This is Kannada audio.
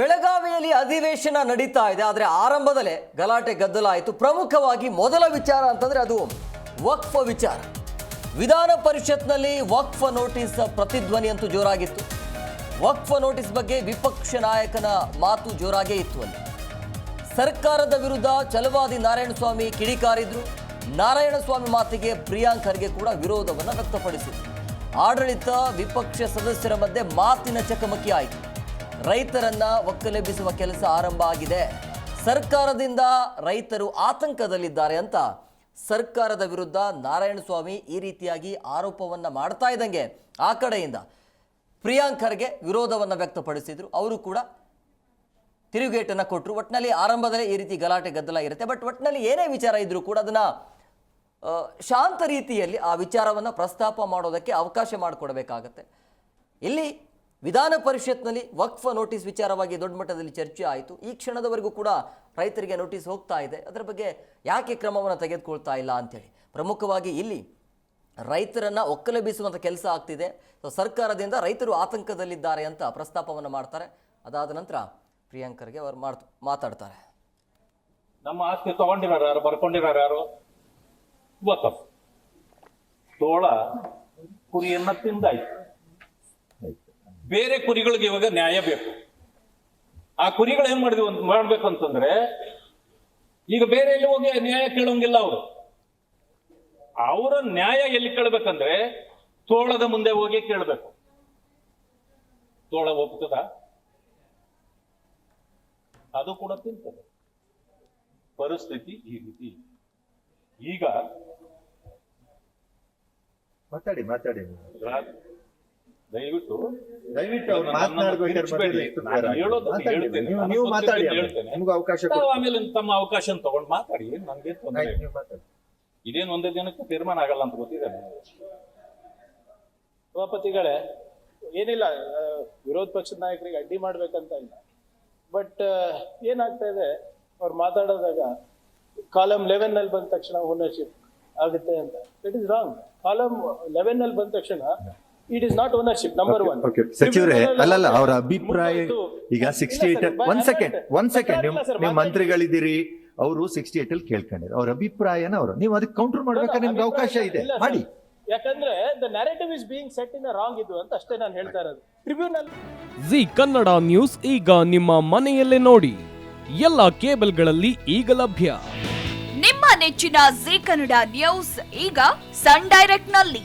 ಬೆಳಗಾವಿಯಲ್ಲಿ ಅಧಿವೇಶನ ನಡೀತಾ ಇದೆ. ಆದರೆ ಆರಂಭದಲ್ಲೇ ಗಲಾಟೆ ಗದ್ದಲ ಆಯಿತು ಪ್ರಮುಖವಾಗಿ ಮೊದಲ ವಿಚಾರ ಅಂತಂದ್ರೆ ಅದು ವಕ್ಫ ವಿಚಾರ. ವಿಧಾನ ಪರಿಷತ್ನಲ್ಲಿ ವಕ್ಫ ನೋಟಿಸ್ ಪ್ರತಿಧ್ವನಿ ಅಂತೂ ಜೋರಾಗಿತ್ತು. ವಕ್ಫ ನೋಟಿಸ್ ಬಗ್ಗೆ ವಿಪಕ್ಷ ನಾಯಕನ ಮಾತು ಜೋರಾಗೇ ಇತ್ತು ಅಲ್ಲಿ. ಸರ್ಕಾರದ ವಿರುದ್ಧ ಛಲವಾದಿ ನಾರಾಯಣಸ್ವಾಮಿ ಕಿಡಿಕಾರಿದ್ರು. ನಾರಾಯಣಸ್ವಾಮಿ ಮಾತಿಗೆ ಪ್ರಿಯಾಂಕ್ ಕೂಡ ವಿರೋಧವನ್ನು ವ್ಯಕ್ತಪಡಿಸಿದರು. ಆಡಳಿತ ವಿಪಕ್ಷ ಸದಸ್ಯರ ಮಧ್ಯೆ ಮಾತಿನ ಚಕಮಕಿ ಆಯಿತು. ರೈತರನ್ನ ಒಕ್ಕಲೆಬ್ಬಿಸುವ ಕೆಲಸ ಆರಂಭ ಆಗಿದೆ. ಸರ್ಕಾರದಿಂದ ರೈತರು ಆತಂಕದಲ್ಲಿದ್ದಾರೆ ಅಂತ ಸರ್ಕಾರದ ವಿರುದ್ಧ ನಾರಾಯಣಸ್ವಾಮಿ ಈ ರೀತಿಯಾಗಿ ಆರೋಪವನ್ನ ಮಾಡ್ತಾ ಇದ್ದಂಗೆ. ಆ ಕಡೆಯಿಂದ ಪ್ರಿಯಾಂಕರ್ಗೆ ವಿರೋಧವನ್ನು ವ್ಯಕ್ತಪಡಿಸಿದ್ರು. ಅವರು ಕೂಡ ತಿರುಗೇಟನ್ನು ಕೊಟ್ಟರು ಒಟ್ಟಿನಲ್ಲಿ ಆರಂಭದಲ್ಲೇ ಈ ರೀತಿ ಗಲಾಟೆ ಗದ್ದಲ ಇರುತ್ತೆ ಬಟ್ ಒಟ್ಟಿನಲ್ಲಿ ಏನೇ ವಿಚಾರ ಇದ್ದರೂ ಕೂಡ ಅದನ್ನು ಶಾಂತ ರೀತಿಯಲ್ಲಿ ಆ ವಿಚಾರವನ್ನು ಪ್ರಸ್ತಾಪ ಮಾಡೋದಕ್ಕೆ ಅವಕಾಶ ಮಾಡಿಕೊಡ್ಬೇಕಾಗತ್ತೆ. ಇಲ್ಲಿ ವಿಧಾನ ಪರಿಷತ್ನಲ್ಲಿ ವಕ್ಫ ನೋಟಿಸ್ ವಿಚಾರವಾಗಿ ದೊಡ್ಡ ಮಟ್ಟದಲ್ಲಿ ಚರ್ಚೆ ಆಯಿತು. ಈ ಕ್ಷಣದವರೆಗೂ ಕೂಡ ರೈತರಿಗೆ ನೋಟಿಸ್ ಹೋಗ್ತಾ ಇದೆ. ಅದರ ಬಗ್ಗೆ ಯಾಕೆ ಕ್ರಮವನ್ನು ತೆಗೆದುಕೊಳ್ತಾ ಇಲ್ಲ ಅಂತೇಳಿ ಪ್ರಮುಖವಾಗಿ ಇಲ್ಲಿ ರೈತರನ್ನ ಒಕ್ಕಲೆಬ್ಬಿಸುವಂಥ ಕೆಲಸ ಆಗ್ತಿದೆ. ಸೊ ಸರ್ಕಾರದಿಂದ ರೈತರು ಆತಂಕದಲ್ಲಿದ್ದಾರೆ ಅಂತ ಪ್ರಸ್ತಾಪವನ್ನು ಮಾಡ್ತಾರೆ. ಅದಾದ ನಂತರ ಪ್ರಿಯಾಂಕರ್ಗೆ ಅವರು ಮಾಡ್, ಮಾತಾಡ್ತಾರೆ. ನಮ್ಮ ಆಸ್ತಿ ತಗೊಂಡಿರೋರು ಯಾರು? ಬರ್ಕೊಂಡಿರೋರು ಯಾರು? ತೋಳ ಕುರಿಯನ್ನ ತಿಂದಾಯ್ತು. ಬೇರೆ ಕುರಿಗಳಿಗೆ ಇವಾಗ ನ್ಯಾಯ ಬೇಕು. ಆ ಕುರಿಗಳು ಏನ್ ಮಾಡಿದ್ವಿ ಮಾಡ್ಬೇಕು ಅಂತಂದ್ರೆ ಈಗ ಬೇರೆ ಎಲ್ಲಿ ಹೋಗಿ ನ್ಯಾಯ ಕೇಳೋಂಗಿಲ್ಲ ಅವರು. ಅವರ ನ್ಯಾಯ ಎಲ್ಲಿ ಕೇಳ್ಬೇಕಂದ್ರೆ ತೋಳದ ಮುಂದೆ ಹೋಗಿ ಕೇಳಬೇಕು. ತೋಳ ಒಪ್ತದ ಅದು ಕೂಡ ತಿಂತದೆ. ಪರಿಸ್ಥಿತಿ ಈ ರೀತಿ. ಈಗ ಮಾತಾಡಿ ಮಾತಾಡಿ. ದಯವಿಟ್ಟು ದಯವಿಟ್ಟು ಅವ್ರು ಮಾತನಾಡ್ಬೇಕಾದ್ರೆ ನೀವು- ಮಾತಾಡಿ. ನಿಮ್ಗೆ ಅವಕಾಶ. ಆಮೇಲೆ ತಮ್ಮ ಅವಕಾಶ ತಗೊಂಡು ಮಾತಾಡಿ ನಮ್ಗೆ ಇದೇನು ಒಂದೇ ದಿನಕ್ಕೆ ತೀರ್ಮಾನ ಆಗಲ್ಲ ಅಂತ ಗೊತ್ತಿದೆ. ಸಭಾಪತಿಗಳೇ ಏನಿಲ್ಲ ವಿರೋಧ ಪಕ್ಷದ ನಾಯಕರಿಗೆ ಅಡ್ಡಿ ಮಾಡ್ಬೇಕಂತ ಇಲ್ಲ. ಬಟ್ ಏನಾಗ್ತಾ ಇದೆ ಅವ್ರು ಮಾತಾಡೋದಾಗ ಕಾಲಮ್ ಲೆವೆನ್ನಲ್ಲಿ ಬಂದ ತಕ್ಷಣ ಓನರ್ಶಿಪ್ ಆಗುತ್ತೆ ಅಂತ. ಇಟ್ ಇಸ್ ರಾಂಗ್ ಕಾಲಮ್ ಲೆವೆನ್ನಲ್ಲಿ ಬಂದ ತಕ್ಷಣ it is not ownership number one ಸಚಿವರೇ ಅಲ್ಲಲ್ಲ ಅವರ ಅಭಿಪ್ರಾಯ ಈಗ sixty eight one second one second ನೀವು ನೀವು ಮಂತ್ರಿಗಳಿದ್ದೀರಿ ಅವರು ಸಿಕ್ಸ್ಟಿ ಏಟ್ ಅಲ್ಲಿ ಕೇಳ್ಕೊಂಡಿದ್ರು ಅವ್ರ ಅಭಿಪ್ರಾಯನ ಅವರು ನೀವು ಅದಕ್ಕೆ ಕೌಂಟರ್ ಮಾಡ್ಬೇಕಾದ್ರೆ ನಿಮ್ಗೆ ಅವಕಾಶ ಇದೆ. ಮಾಡಿ. ಯಾಕಂದ್ರೆ the narrative is being set in wrong ಇದು ಅಂತ ಅಷ್ಟೇ ನಾನು ಹೇಳ್ತಾ ಇರೋದು. ಟ್ರಿಬ್ಯೂನಲ್ ಜಿ ಕನ್ನಡ ನ್ಯೂಸ್ ಈಗ ನಿಮ್ಮ ಮನೆಯಲ್ಲೇ ನೋಡಿ. ಎಲ್ಲ ಕೇಬಲ್ಗಳಲ್ಲಿ ಈಗ ಲಭ್ಯ. ನಿಮ್ಮ ನೆಚ್ಚಿನ ಜಿ ಕನ್ನಡ ನ್ಯೂಸ್ ಈಗ ಸನ್ ಡೈರೆಕ್ಟ್ನಲ್ಲಿ